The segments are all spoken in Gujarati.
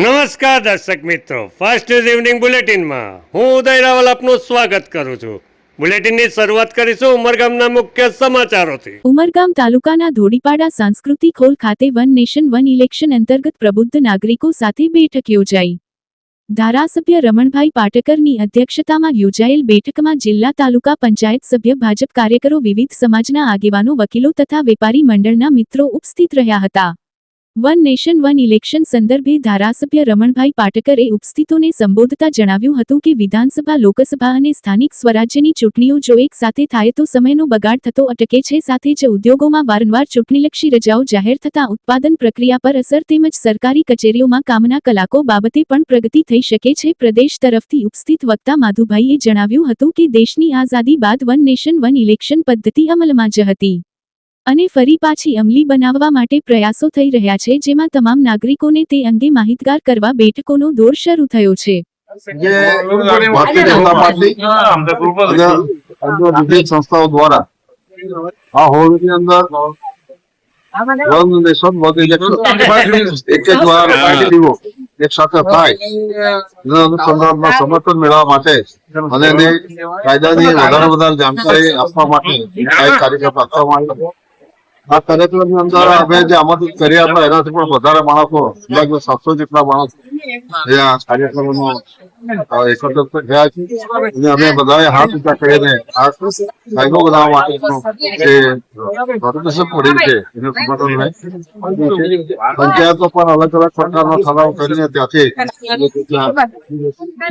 નમસ્કાર દર્શક મિત્રો. ફર્સ્ટ ન્યૂઝ ઇવનિંગ બુલેટિનમાં. હું ઉદય રાવલ આપનું સ્વાગત કરું છું. બુલેટિનની શરૂઆત કરીશું ઉમરગામના મુખ્ય સમાચારોથી. ઉમરગામ તાલુકાના ધોડીપાડા સાંસ્કૃતિક હોલ ખાતે વન નેશન, વન ઇલેક્શન અંતર્ગત પ્રબુદ્ધ નાગરિકો સાથે બેઠક યોજાઈ. ધારાસભ્ય રમણભાઈ પાટકરની અધ્યક્ષતામાં યોજાયેલ બેઠકમાં જિલ્લા તાલુકા પંચાયત સભ્ય, ભાજપ કાર્યકરો, વિવિધ સમાજના આગેવાનો, વકીલો તથા વેપારી મંડળના મિત્રો ઉપસ્થિત રહ્યા હતા. વન નેશન, વન ઇલેક્શન સંદર્ભે ધારાસભ્ય રમણભાઈ પાટકરે ઉપસ્થિતોને સંબોધતા જણાવ્યું હતું કે વિધાનસભા, લોકસભા અને સ્થાનિક સ્વરાજ્યની ચૂંટણીઓ જો એક સાથે થાય તો સમયનો બગાડ થતો અટકે છે. સાથે જ ઉદ્યોગોમાં વારંવાર ચૂંટણીલક્ષી રજાઓ જાહેર થતાં ઉત્પાદન પ્રક્રિયા પર અસર તેમજ સરકારી કચેરીઓમાં કામના કલાકો બાબતે પણ પ્રગતિ થઈ શકે છે. પ્રદેશ તરફથી ઉપસ્થિત વક્તા માધુભાઈએ જણાવ્યું હતું કે દેશની આઝાદી બાદ વન નેશન, વન ઇલેક્શન પદ્ધતિ અમલમાં જ હતી. અને ફરી પાછી અમલી બનાવવા માટે પ્રયાસો થઈ રહ્યા છે જેમાં તમામ નાગરિકોને તે અંગે માહિતગાર કરવા બેઠકોનો દોર શરૂ થયો છે. ભારતીય જનતા પાર્ટી વિવિધ સંસ્થાઓ દ્વારા આ હોલની અંદર વન નેશન વન ઇલેક્શન એક વાર પાર્ટીઓ એક સાથે થાય. અનુસંધાનમાં સમર્થન મેળવવા માટે અને એને કાયદાની વધારે વધારે જાણકારી આપવા માટે આ કાર્યક્રમ રાખવામાં આવ્યો. આ કાર્યક્રમની અંદર અમે જે આમંત્રિત કર્યા હતા એનાથી પણ વધારે માણસો લગભગ સાતસો જેટલા માણસો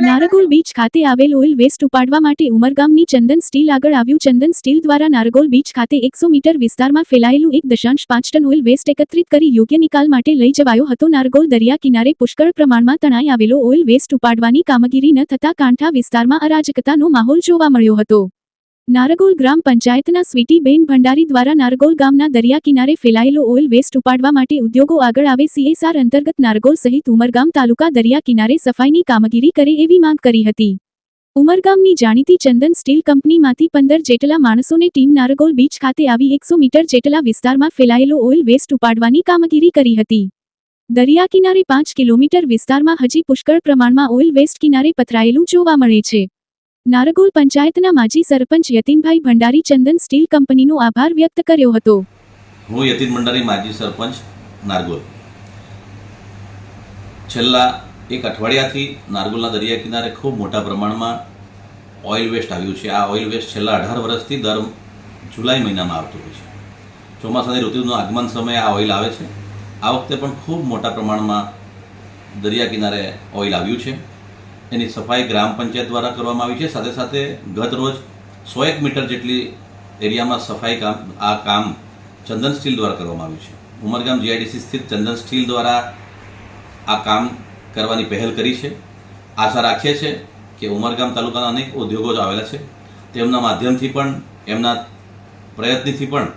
નારગોલ બીચ ખાતે આવેલ ઓઇલ વેસ્ટ ઉપાડવા માટે ઉમરગામની ચંદન સ્ટીલ આગળ આવ્યું. ચંદન સ્ટીલ દ્વારા નારગોલ બીચ ખાતે એકસો મીટર વિસ્તારમાં ફેલાયેલું એક દશાંશ પાંચ ટન ઓઇલ વેસ્ટ એકત્રિત કરી યોગ્ય નિકાલ માટે લઈ જવાયો હતો. નારગોલ દરિયા કિનારે પુષ્કળ પ્રમાણમાં તણાઈ આવેલો ઓઇલ વેસ્ટ ઉપાડવાની કામગીરી ન થતા કાંઠા વિસ્તારમાં અરાજકતાનો માહોલ જોવા મળ્યો હતો. નારગોલ ગ્રામ પંચાયતના સ્વીટીબેન ભંડારી દ્વારા નારગોલ ગામના દરિયા કિનારે ફેલાયેલો ઓઇલ વેસ્ટ ઉપાડવા માટે ઉદ્યોગો આગળ આવે સીએસઆર અંતર્ગત નારગોલ સહિત ઉમરગામ તાલુકા દરિયા કિનારે સફાઈની કામગીરી કરે એવી માંગ કરી હતી. ઉમરગામની જાણીતી ચંદન સ્ટીલ કંપનીમાંથી પંદર જેટલા માણસોને ટીમ નારગોલ બીચ ખાતે આવી એકસો મીટર જેટલા વિસ્તારમાં ફેલાયેલો ઓઇલ વેસ્ટ ઉપાડવાની કામગીરી કરી હતી. દરિયા કિનારે પાંચ કિલોમીટર વિસ્તારમાં હજી પુષ્કળ પ્રમાણમાં ઓઇલ વેસ્ટ કિનારે પથરાયેલું જોવા મળે છે. નારગોલ પંચાયતના માજી સરપંચ યતીનભાઈ ભંડારી ચંદન સ્ટીલ કંપનીનો આભાર વ્યક્ત કર્યો હતો. હું યતિન ભંડારી, માજી સરપંચ, નારગોલ. છેલ્લા એક અઠવાડિયાથી નારગોલના દરિયા કિનારે ખૂબ મોટા પ્રમાણમાં ઓઇલ વેસ્ટ આવ્યું છે. આ ઓઇલ વેસ્ટ છેલ્લા અઢાર વર્ષથી દર જુલાઈ મહિનામાં આવતું હોય છે. ચોમાસાની ઋતુનું આગમન સમયે આ ઓઇલ આવે છે. આ વખતે પણ ખૂબ મોટા પ્રમાણમાં દરિયા કિનારે ઓઇલ આવ્યું છે. એની સફાઈ ગ્રામ પંચાયત દ્વારા કરવામાં આવી છે. સાથે સાથે ગત રોજ સો એક મીટર જેટલી એરિયામાં સફાઈ કામ, આ કામ ચંદન સ્ટીલ દ્વારા કરવામાં આવ્યું છે. ઉમરગામ જીઆઈડીસી સ્થિત ચંદન સ્ટીલ દ્વારા આ કામ કરવાની પહેલ કરી છે. આશા રાખીએ છીએ કે ઉમરગામ તાલુકાના અનેક ઉદ્યોગો આવેલા છે. તેમના માધ્યમથી પણ, એમના પ્રયત્નથી પણ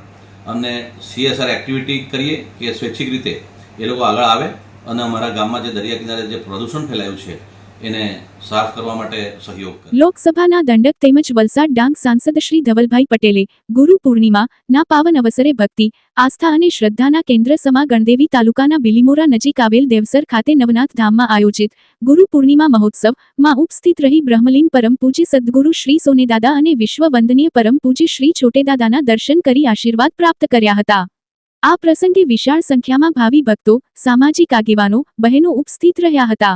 અમને સીએસઆર એક્ટિવિટી કરીએ કે સ્વૈચ્છિક રીતે એ લોકો આગળ આવે અને અમારા ગામમાં જે દરિયા કિનારે જે પ્રદૂષણ ફેલાયું છે એને સાફ કરવા માટે સહયોગ કરે. લોકસભાના દંડક તેમજ વલસાડ ડાંગ સાંસદ શ્રી ધવલભાઈ પટેલે ગુરુ પૂર્ણિમા, ના પાવન અવસરે ભક્તિ, આસ્થા અને શ્રદ્ધાના કેન્દ્ર સમા ગણદેવી તાલુકાના બિલીમોરા નજીક આવેલ દેવસર ખાતે નવનાથ ધામમાં આયોજિત ગુરુ પૂર્ણિમા મહોત્સવ, માં ઉપસ્થિત રહી બ્રહ્મલીન પરમ પૂજ્ય સદગુરુ શ્રી સોનેદાદા અને વિશ્વ વંદનીય પરમ પૂજ્ય શ્રી છોટેદાદાના દર્શન કરી આશીર્વાદ પ્રાપ્ત કર્યા હતા. આ પ્રસંગે વિશાળ સંખ્યામાં ભાવિ ભક્તો, સામાજિક આગેવાનો, બહેનો ઉપસ્થિત રહ્યા હતા.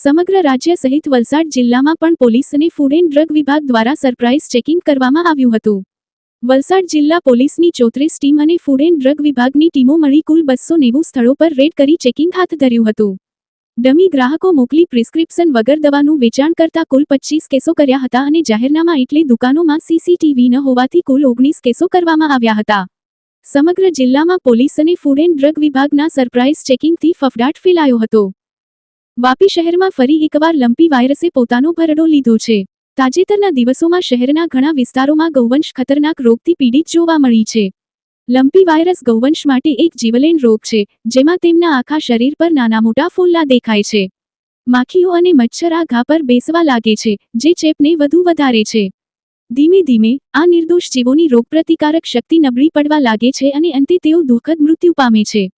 સમગ્ર રાજ્ય સહિત વલસાડ જિલ્લામાં પણ પોલીસ અને ફૂડ એન્ડ ડ્રગ વિભાગ દ્વારા સરપ્રાઇઝ ચેકિંગ કરવામાં આવ્યું હતું. વલસાડ જિલ્લા પોલીસની ચોત્રીસ ટીમ અને ફૂડ એન્ડ ડ્રગ વિભાગની ટીમો મળી કુલ બસો નેવું સ્થળો પર રેડ કરી ચેકિંગ હાથ ધર્યું હતું. ડમી ગ્રાહકો મોકલી પ્રિસ્ક્રિપ્શન વગર દવાનું વેચાણ કરતા કુલ પચીસ કેસો કર્યા હતા અને જાહેરનામા એટલે દુકાનોમાં સીસીટીવી ન હોવાથી કુલ ઓગણીસ કેસો કરવામાં આવ્યા હતા. સમગ્ર જિલ્લામાં પોલીસ અને ફૂડ એન્ડ ડ્રગ વિભાગના સરપ્રાઇઝ ચેકિંગથી ફફડાટ ફેલાયો હતો. વાપી શહેરમાં ફરી એકવાર લંપી વાયરસે પોતાનો ભરડો લીધો છે. તાજેતરના દિવસોમાં શહેરના ઘણા વિસ્તારોમાં ગૌવંશ ખતરનાક રોગથી પીડિત જોવા મળી છે. લંપી વાયરસ ગૌવંશ માટે એક જીવલેણ રોગ છે, જેમાં તેમના આખા શરીર પર નાના મોટા ફોલ્લા દેખાય છે. માખીઓ અને મચ્છર આ ઘા પર બેસવા લાગે છે, જે ચેપને વધુ વધારે છે. ધીમે ધીમે, આ નિર્દોષ જીવોની રોગપ્રતિકારક શક્તિ નબળી પડવા લાગે છે અને અંતે તેઓ દુઃખદ મૃત્યુ પામે છે.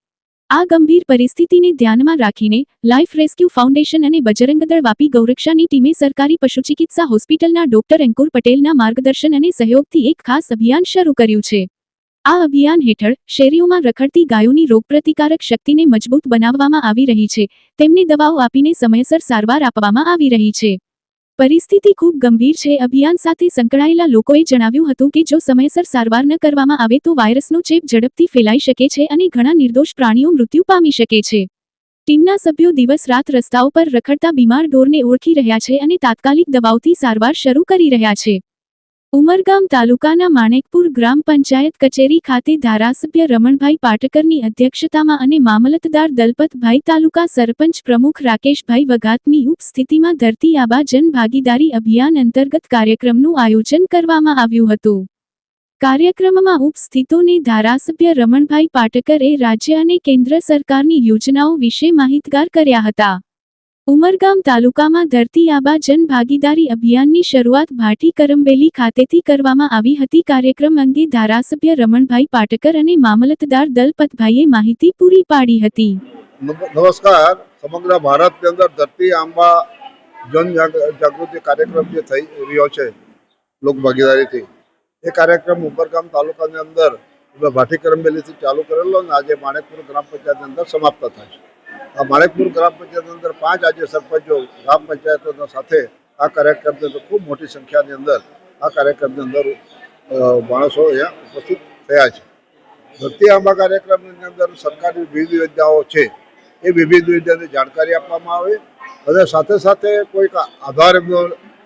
આ ગંભીર પરિસ્થિતિને ધ્યાનમાં રાખીને લાઈફ રેસ્ક્યુ ફાઉન્ડેશન અને બજરંગદળ વાપી ગૌરક્ષાની ટીમે સરકારી પશુચિકિત્સા હોસ્પિટલના ડોક્ટર અંકુર પટેલના માર્ગદર્શન અને સહયોગથી એક ખાસ અભિયાન શરૂ કર્યું છે. આ અભિયાન હેઠળ શેરીઓમાં રખડતી ગાયોની રોગપ્રતિકારક શક્તિને મજબૂત બનાવવામાં આવી રહી છે. તેમને દવાઓ આપીને સમયસર સારવાર આપવામાં આવી રહી છે. પરિસ્થિતિ ખૂબ ગંભીર છે. અભિયાન સાથે સંકળાયેલા લોકોએ જણાવ્યું હતું કે જો સમયસર સારવાર ન કરવામાં આવે તો વાયરસનો ચેપ ઝડપથી ફેલાઈ શકે છે અને ઘણા નિર્દોષ પ્રાણીઓ મૃત્યુ પામી શકે છે. ટીમના સભ્યો દિવસ રાત રસ્તાઓ પર રખડતા બીમાર ઢોરને ઓળખી રહ્યા છે અને તાત્કાલિક દવાઓથી સારવાર શરૂ કરી રહ્યા છે. ઉમરગામ તાલુકાના માણેકપુર ગ્રામ પંચાયત કચેરી ખાતે ધારાસભ્ય રમણભાઈ પાટકરની અધ્યક્ષતામાં અને મામલતદાર દલપતભાઈ તાલુકા સરપંચ પ્રમુખ રાકેશભાઈ વઘાતની ઉપસ્થિતિમાં ધરતી આબા જનભાગીદારી અભિયાન અંતર્ગત કાર્યક્રમનું આયોજન કરવામાં આવ્યું હતું. કાર્યક્રમમાં ઉપસ્થિતોને ધારાસભ્ય રમણભાઈ પાટકરે રાજ્ય અને કેન્દ્ર સરકારની યોજનાઓ વિશે માહિતગાર કર્યા હતા. ઉમરગામ તાલુકામાં ધરતી આબા જન ભાગીદારી અભિયાનની શરૂઆત ભાટી કરમબેલી ખાતેથી કરવામાં આવી હતી. કાર્યક્રમ અંગે ધારાસભ્ય રમણભાઈ પાટકર અને મામલતદાર દલપતભાઈએ માહિતી પૂરી પાડી હતી. નમસ્કાર. સમગ્ર ભારતની અંદર ધરતી આંબા જન જાગૃતિ કાર્યક્રમ જે થઈ રહ્યો છે, લોક ભાગીદારીથી, એ કાર્યક્રમ ઉપરગામ તાલુકાની અંદર ભાટી કરમબેલીથી ચાલુ કરેલો અને આજે માણેકપુર ગ્રામ પંચાયતની અંદર સમાપ્ત થશે આ માણેકપુર ગ્રામ પંચાયતની અંદર પાંચ આજે સરપંચો, ગ્રામ પંચાયતોના સાથે આ કાર્યક્રમની અંદર ખૂબ મોટી સંખ્યાની અંદર આ કાર્યક્રમની અંદર માણસો અહીંયા ઉપસ્થિત થયા છે. ધરતી આંબા કાર્યક્રમની અંદર સરકારની વિવિધ યોજનાઓ છે, એ વિવિધ યોજનાની જાણકારી આપવામાં આવે અને સાથે સાથે કોઈક આધાર એમનો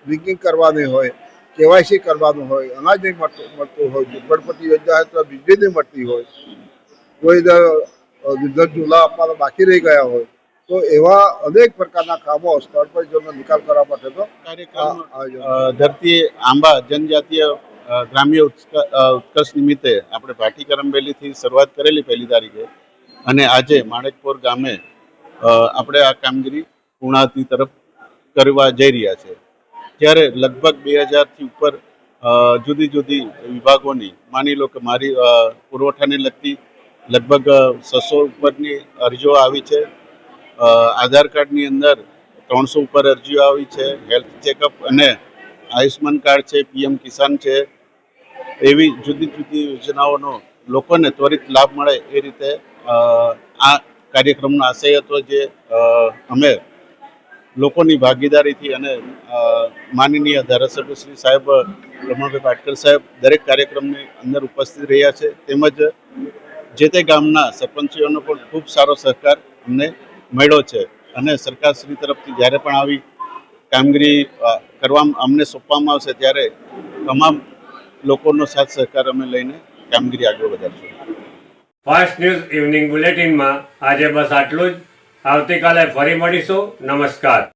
લિંકિંગ કરવાની હોય, કેવાયસી કરવાનું હોય, અનાજ નહીં મળતું મળતું હોય, ઝુંપડપટ્ટી યોજના હોય તો વીજળી નહીં મળતી હોય, કોઈ વિદ્યુત ચૂલા આપવાના બાકી રહી ગયા હોય તો એવા અનેક પ્રકારના કામો સ્થળ પર જેનો નિકાલ કરવા માટે તો ધરતી આંબા જનજાતીય ગ્રામ્ય ઉત્ક- ઉત્કર્ષ નિમિત્તે આપણે ભાટી કરંબેલીથી શરૂઆત કરેલી પહેલી તારીખે. અને આજે માણેકપુર ગામે આપણે આ કામગીરી પૂર્ણાતી તરફ કરવા જઈ રહ્યા છે. ત્યારે લગભગ બે હજારથી ઉપર જુદી જુદી વિભાગોની માની લો કે મારી પુરવઠાને લગતી લગભગ છસો ઉપરની અરજીઓ આવી છે. આધાર કાર્ડની અંદર ત્રણસો ઉપર અરજીઓ આવી છે. હેલ્થ ચેકઅપ અને આયુષ્માન કાર્ડ છે, પીએમ કિસાન છે. એવી જુદી જુદી યોજનાઓનો લોકોને ત્વરિત લાભ મળે એ રીતે આ કાર્યક્રમનો આશય હતો જે અમે લોકોની ભાગીદારીથી અને માનનીય ધારાસભ્ય શ્રી સાહેબ રમણભાઈ પાટકર સાહેબ દરેક કાર્યક્રમની અંદર ઉપસ્થિત રહ્યા છે. તેમજ જે તે ગામના સરપંચીઓનો પણ ખૂબ સારો સહકાર અમને મળ્યો છે. અને સરકારશ્રી તરફથી જ્યારે પણ આવી કામગીરી કરવામાં કરવા અમને સોંપવામાં આવશે ત્યારે તમામ લોકોનો સાથ સહકાર અમે લઈને કામગીરી આગળ વધારશું. ફાસ્ટ ન્યૂઝ ઇવનિંગ બુલેટિનમાં આજે બસ આટલું જ. આવતીકાલે ફરી મળીશું. નમસ્કાર.